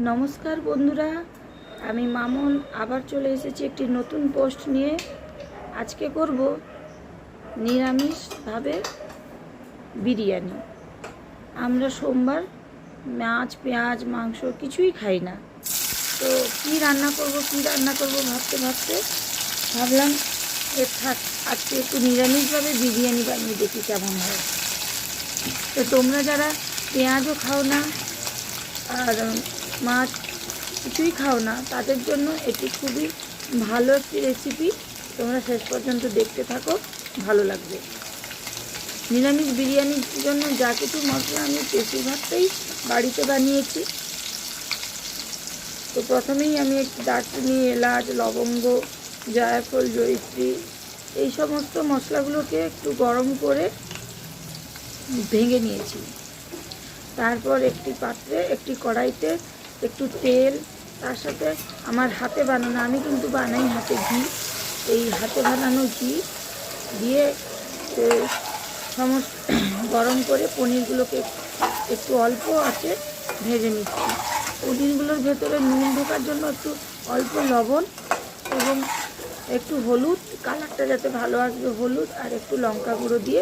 নমস্কার বন্ধুরা, আমি মামুন, আবার চলে এসেছি একটি নতুন পোস্ট নিয়ে। আজকে করব নিরামিষভাবে বিরিয়ানি। আমরা সোমবার মাছ, পেঁয়াজ, মাংস কিছুই খাই না। তো কী রান্না করব, কী রান্না করব ভাবতে ভাবতে ভাবলাম যে থাক, আজকে একটু নিরামিষভাবে বিরিয়ানি বানিয়ে দেখি কেমন হয়। তো তোমরা যারা পেঁয়াজও খাও না, আর মাছ কিছুই খাও না। তাদের জন্য এটি খুবই ভালো একটি রেসিপি তোমরা শেষ পর্যন্ত দেখতে থাকো, ভালো লাগবে। নিরামিষ বিরিয়ানির জন্য যা কিছু মশলা আমি বেশিরভাগটাই বাড়িতে বানিয়েছি। তো প্রথমেই আমি একটি দারচিনি, এলাচ, লবঙ্গ, জায়ফল, জয়িত্রী এই সমস্ত মশলাগুলোকে একটু গরম করে ভেঙে নিয়েছি। তারপর একটি পাত্রে একটি কড়াইতে একটু তেল, তার সাথে আমার হাতে বানানো, আমি কিন্তু বানাই হাতে ঘি। এই হাতে বানানো ঘি দিয়ে সমস্ত গরম করে পনিরগুলোকে একটু অল্প আছে ভেজে নিচ্ছি। পনিরগুলোর ভেতরে নুন ঢোকার জন্য একটু অল্প লবণ এবং একটু হলুদ, কালারটা যাতে ভালো আসবে হলুদ আর একটু লঙ্কা গুঁড়ো দিয়ে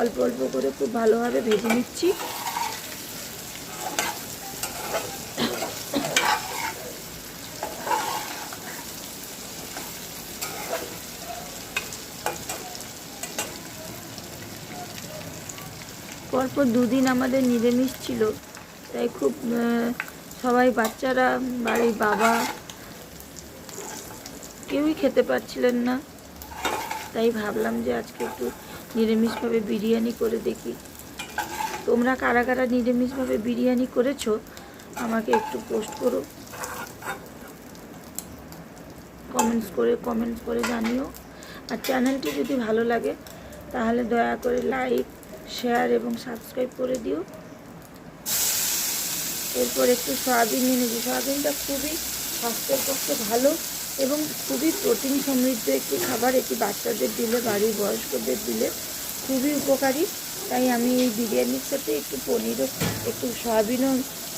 অল্প অল্প করে খুব ভালোভাবে ভেজে নিচ্ছি। পরপর দুদিন আমাদের নিরামিষ ছিল। তাই খুব সবাই বাচ্চারা, বাড়ির বাবা কেউই খেতে পারছিলেন না। তাই ভাবলাম যে আজকে একটু নিরামিষভাবে বিরিয়ানি করে দেখি। তোমরা কারা কারা নিরামিষভাবে বিরিয়ানি করেছ? আমাকে একটু পোস্ট করো। কমেন্টস করে কমেন্টস করে জানিও। আর চ্যানেলটি যদি ভালো লাগে, তাহলে দয়া করে লাইক শেয়ার এবং সাবস্ক্রাইব করে দিও। এরপর একটু সয়াবিন নিয়ে নেব। সয়াবিনটা খুবই স্বাস্থ্যের পক্ষে ভালো এবং খুবই প্রোটিন সমৃদ্ধ একটি খাবার। এটি বাচ্চাদের দিলে, বাড়ির বয়স্কদের দিলে খুবই উপকারী। তাই আমি এই বিরিয়ানির সাথে একটু পনিরও, একটু সয়াবিনও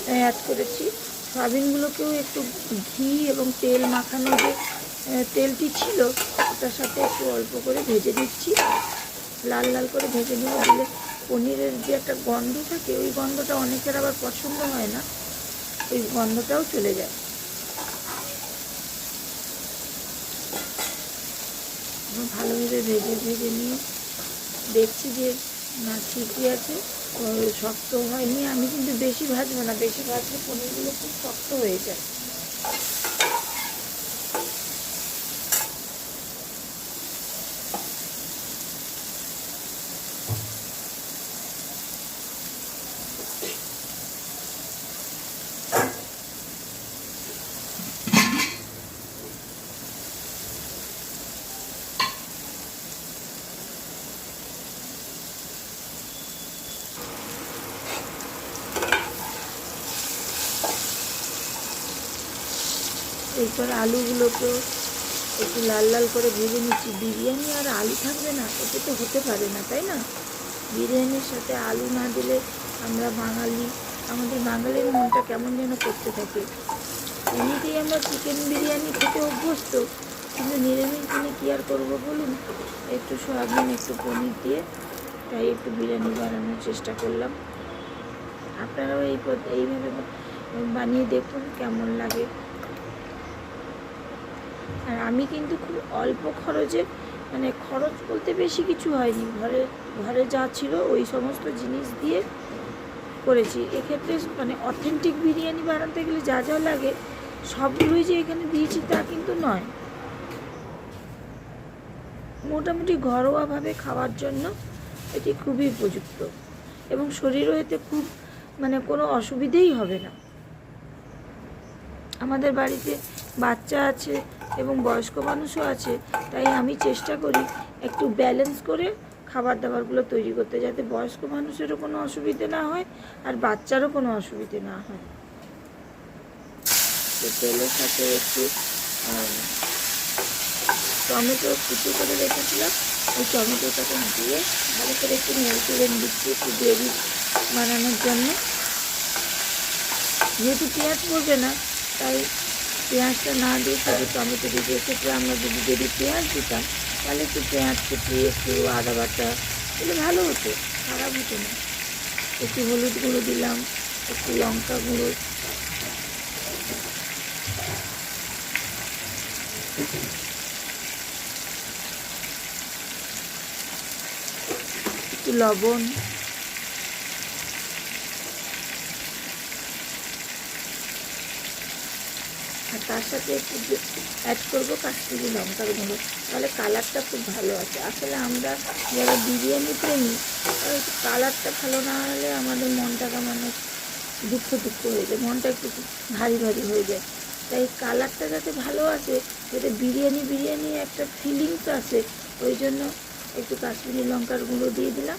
অ্যাড করেছি। সয়াবিনগুলোকেও একটু ঘি এবং তেল মাখানো যে তেলটি ছিল ওটার সাথে একটু অল্প করে ভেজে নিচ্ছি। লাল লাল করে ভেজে নেব দিলে পনিরের যে একটা গন্ধ থাকে, ওই গন্ধটা অনেকের আবার পছন্দ হয় না। ওই গন্ধটাও চলে যায়। ভালোভাবে ভেজে ভেজে নিয়ে দেখছি যে না ঠিকই আছে শক্ত হয়নি। আমি কিন্তু বেশি ভাজবো না, বেশি ভাজলে পনিরগুলো খুব শক্ত হয়ে যায়। এরপর আলুগুলোকেও একটু লাল লাল করে ভেজে নিচ্ছি। বিরিয়ানি আর আলু থাকবে না এটা তো হতে পারে না, তাই না? বিরিয়ানির সাথে আলু না দিলে আমরা বাঙালি, আমাদের বাঙালির মনটা কেমন যেন করতে থাকে। এমনিতেই আমরা চিকেন বিরিয়ানি খেতে অভ্যস্ত, কিন্তু নিরামিষ দিনে কী আর করব বলুন? একটু সয়াবিন, একটু পনির দিয়ে তাই একটু বিরিয়ানি বানানোর চেষ্টা করলাম। আপনারাও এই এইভাবে বানিয়ে দেখুন কেমন লাগে। আর আমি কিন্তু খুব অল্প খরচে মানে খরচ বলতে বেশি কিছু হয়নি। ঘরে ঘরে যা ছিল ওই সমস্ত জিনিস দিয়ে করেছি। এক্ষেত্রে মানে অথেন্টিক বিরিয়ানি বানাতে গেলে যা যা লাগে, সবগুলোই যে এখানে দিয়েছি তা কিন্তু নয়। মোটামুটি ঘরোয়াভাবে খাওয়ার জন্য এটি খুবই উপযুক্ত এবং শরীরও এতে খুব মানে কোনো অসুবিধেই হবে না। আমাদের বাড়িতে বাচ্চা আছে এবং বয়স্ক মানুষও আছে, তাই আমি চেষ্টা করি একটু ব্যালেন্স করে খাবার দাবারগুলো তৈরি করতে যাতে বয়স্ক মানুষেরও কোনো অসুবিধে না হয় আর বাচ্চারও কোনো অসুবিধে না হয়। তো তেলের সাথে একটু টমেটো কুচি করে রেখেছিলাম। ওই টমেটোটাকে দিয়ে ভালো করে একটু নেড়ে দিচ্ছি একটু গ্রেভি বানানোর জন্য। যেহেতু পেঁয়াজ পড়বে না, তাই পেঁয়াজটা না দিয়ে শুধু টমেটো দিয়ে এক্ষেত্রে আমরা যদি যদি পেঁয়াজ দিতাম, তাহলে একটু পেঁয়াজ কুচি একটু আদা বাটা এগুলো ভালো হতো, খারাপ হতো না। একটু হলুদ গুঁড়ো দিলাম, একটু লঙ্কা গুঁড়ো। একটু লবণ। আর তার সাথে একটু অ্যাড করব কাশ্মীরি লঙ্কার গুঁড়ো। তাহলে কালারটা খুব ভালো আছে। আসলে আমরা যারা বিরিয়ানি প্রেমী কালারটা ভালো না হলে আমাদের মনটাকে মানুষ দুঃখ দুঃখ হয়ে যায়। মনটা একটু ভারী ভারী হয়ে যায়। তাই কালারটা যাতে ভালো আছে যাতে বিরিয়ানি বিরিয়ানি একটা ফিলিংস আছে ওই জন্য একটু কাশ্মীরি লঙ্কার গুঁড়ো দিয়ে দিলাম।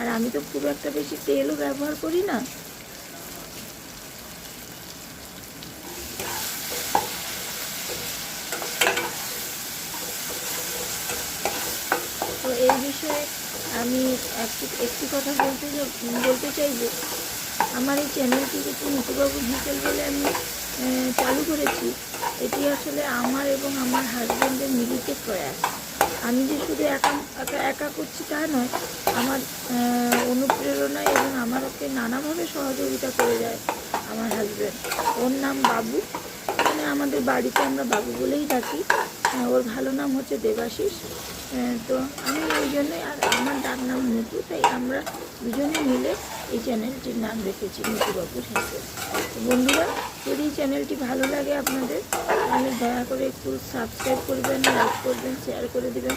আর আমি তো খুব একটা বেশি তেলও ব্যবহার করি না তো এই বিষয়ে আমি একটি একটি কথা বলতে বলতে চাইব আমার এই চ্যানেলটি যেটি নিতুবাবু হিসেল বলে আমি চালু করেছি। এটি আসলে আমার এবং আমার হাজব্যান্ডের মিলিত প্রয়াস। আমি যে শুধু একা একা একা করছি তা নয় আমার অনুপ্রেরণা এবং আমার ওকে নানাভাবে সহযোগিতা করে যায় আমার হাজব্যান্ড ওর নাম বাবু। মানে আমাদের বাড়িতে আমরা বাবু বলেই ডাকি। আহ, ওর ভালো নাম হচ্ছে দেবাশিস। তো আমি ওই জন্যই আর আমার ডাক নাম নটু তাই আমরা দুজনে মিলে এই চ্যানেলটির নাম রেখেছি নটুবাবুর হিসেবে তো বন্ধুরা, যদি চ্যানেলটি ভালো লাগে আপনাদের, তাহলে দয়া করে একটু সাবস্ক্রাইব করবেন লাইক করবেন শেয়ার করে দেবেন।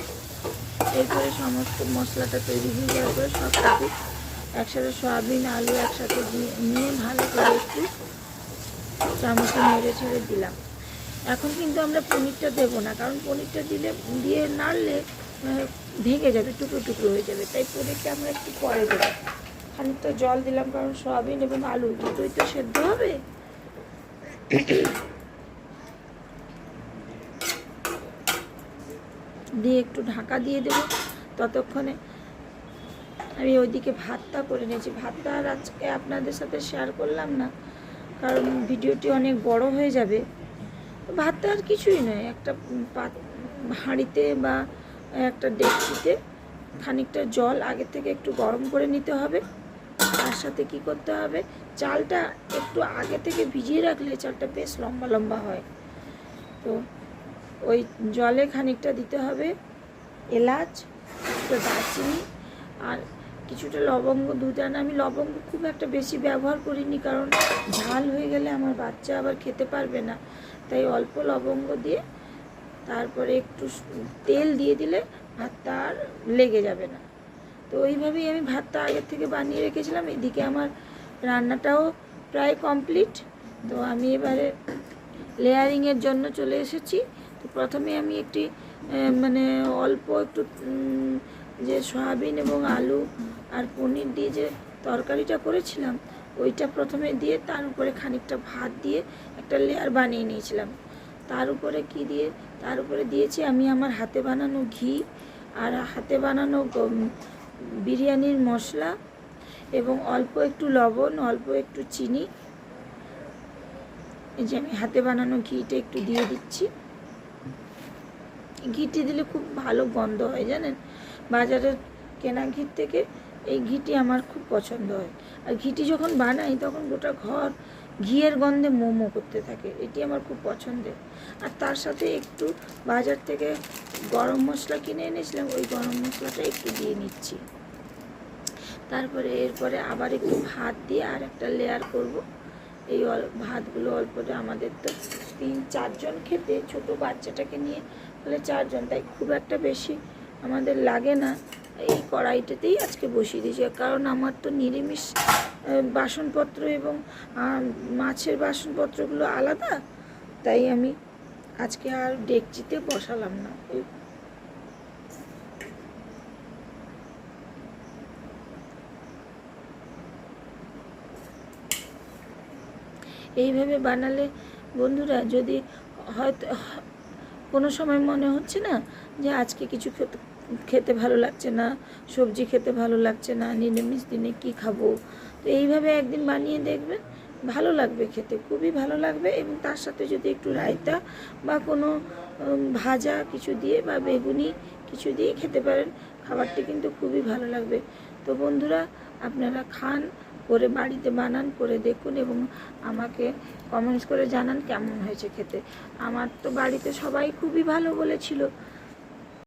এরপরে সমস্ত মশলাটা তৈরি হয়ে যাওয়ার পরে সব কিছু একসাথে সয়াবিন, আলু একসাথে নিয়ে ভালো করে একটু চামচে নেড়ে ছেড়ে দিলাম। এখন কিন্তু আমরা পনিরটা দেবো না, কারণ পনিরটা দিলে, দিয়ে নাড়লে ভেঙে যাবে, টুকরো টুকরো হয়ে যাবে। তাই পনিরটা আমরা একটু পরে দেবো। খানিকটা জল দিলাম, কারণ সয়াবিন এবং আলু দুটোই তো সেদ্ধ হবে। দিয়ে একটু ঢাকা দিয়ে দেবো। ততক্ষণে আমি ওইদিকে ভাতটা করে নিয়েছি। ভাতটা আর আজকে আপনাদের সাথে শেয়ার করলাম না, কারণ ভিডিওটি অনেক বড় হয়ে যাবে। ভাতটা আর কিছুই নয়, একটা হাঁড়িতে বা একটা ডেকচিতে খানিকটা জল আগে থেকে একটু গরম করে নিতে হবে। তার সাথে কি করতে হবে? চালটা একটু আগে থেকে ভিজিয়ে রাখলে চালটা বেশ লম্বা লম্বা হয়। তো ওই জলে খানিকটা দিতে হবে এলাচ, কিছুটা দারচিনি আর কিছুটা লবঙ্গ। দুদানা আমি লবঙ্গ খুব একটা বেশি ব্যবহার করিনি কারণ ঝাল হয়ে গেলে আমার বাচ্চা আবার খেতে পারবে না। তাই অল্প লবঙ্গ দিয়ে তারপরে একটু তেল দিয়ে দিলে ভাতটা আর লেগে যাবে না। তো ওইভাবেই আমি ভাতটা আগের থেকে বানিয়ে রেখেছিলাম। এদিকে আমার রান্নাটাও প্রায় কমপ্লিট। তো আমি এবারে লেয়ারিংয়ের জন্য চলে এসেছি। তো প্রথমে আমি একটি মানে অল্প একটু যে সয়াবিন এবং আলু আর পনির দিয়ে যে তরকারিটা করেছিলাম, ওইটা প্রথমে দিয়ে তার উপরে খানিকটা ভাত দিয়ে একটা লেয়ার বানিয়ে নিয়েছিলাম। তার উপরে কি দিয়ে, তার উপরে দিয়েছি আমি আমার হাতে বানানো ঘি আর হাতে বানানো বিরিয়ানির মশলা এবং অল্প একটু লবণ, অল্প একটু চিনি। এই যে আমি হাতে বানানো ঘিটা একটু দিয়ে দিচ্ছি। ঘিটি দিলে খুব ভালো গন্ধ হয়, জানেন? বাজারের কেনা ঘির থেকে এই ঘিটি আমার খুব পছন্দ হয়। আর ঘিটি যখন বানাই তখন গোটা ঘর ঘিয়ের গন্ধে মোমো করতে থাকে। এটি আমার খুব পছন্দের। আর তার সাথে একটু বাজার থেকে গরম মশলা কিনে এনেছিলাম, ওই গরম মশলাটা একটু দিয়ে নিচ্ছি। তারপরে এরপরে আবার একটু ভাত দিয়ে আর একটা লেয়ার করব। এই ভাতগুলো অল্পটা আমাদের তো তিন, চারজন খেতে, ছোট বাচ্চাটাকে নিয়ে হলে চারজন, তাই খুব একটা বেশি আমাদের লাগে না। এই কড়াইটাতেই আজকে বসিয়ে দিয়েছি, কারণ আমার তো নিরামিষ বাসনপত্র এবং মাছের বাসনপত্রগুলো আলাদা, তাই আমি আজকে আর ডেকচিতে বসালাম না। এইভাবে বানালে বন্ধুরা যদি হয়তো, কোনো সময় মনে হচ্ছে না যে আজকে কিছু খেতে খেতে ভালো লাগছে না, সবজি খেতে ভালো লাগছে না, নিরামিষ দিনে কি খাব তো এইভাবে একদিন বানিয়ে দেখবেন, ভালো লাগবে খেতে, খুবই ভালো লাগবে। এবং তার সাথে যদি একটু রায়তা বা কোনো ভাজা কিছু দিয়ে বা বেগুনি কিছু দিয়ে খেতে পারেন, খাবারটি কিন্তু খুবই ভালো লাগবে। তো বন্ধুরা, আপনারা খান, করে বাড়িতে বানান, করে দেখুন এবং আমাকে কমেন্টস করে জানান কেমন হয়েছে খেতে। আমার তো বাড়িতে সবাই খুবই ভালো বলেছিল।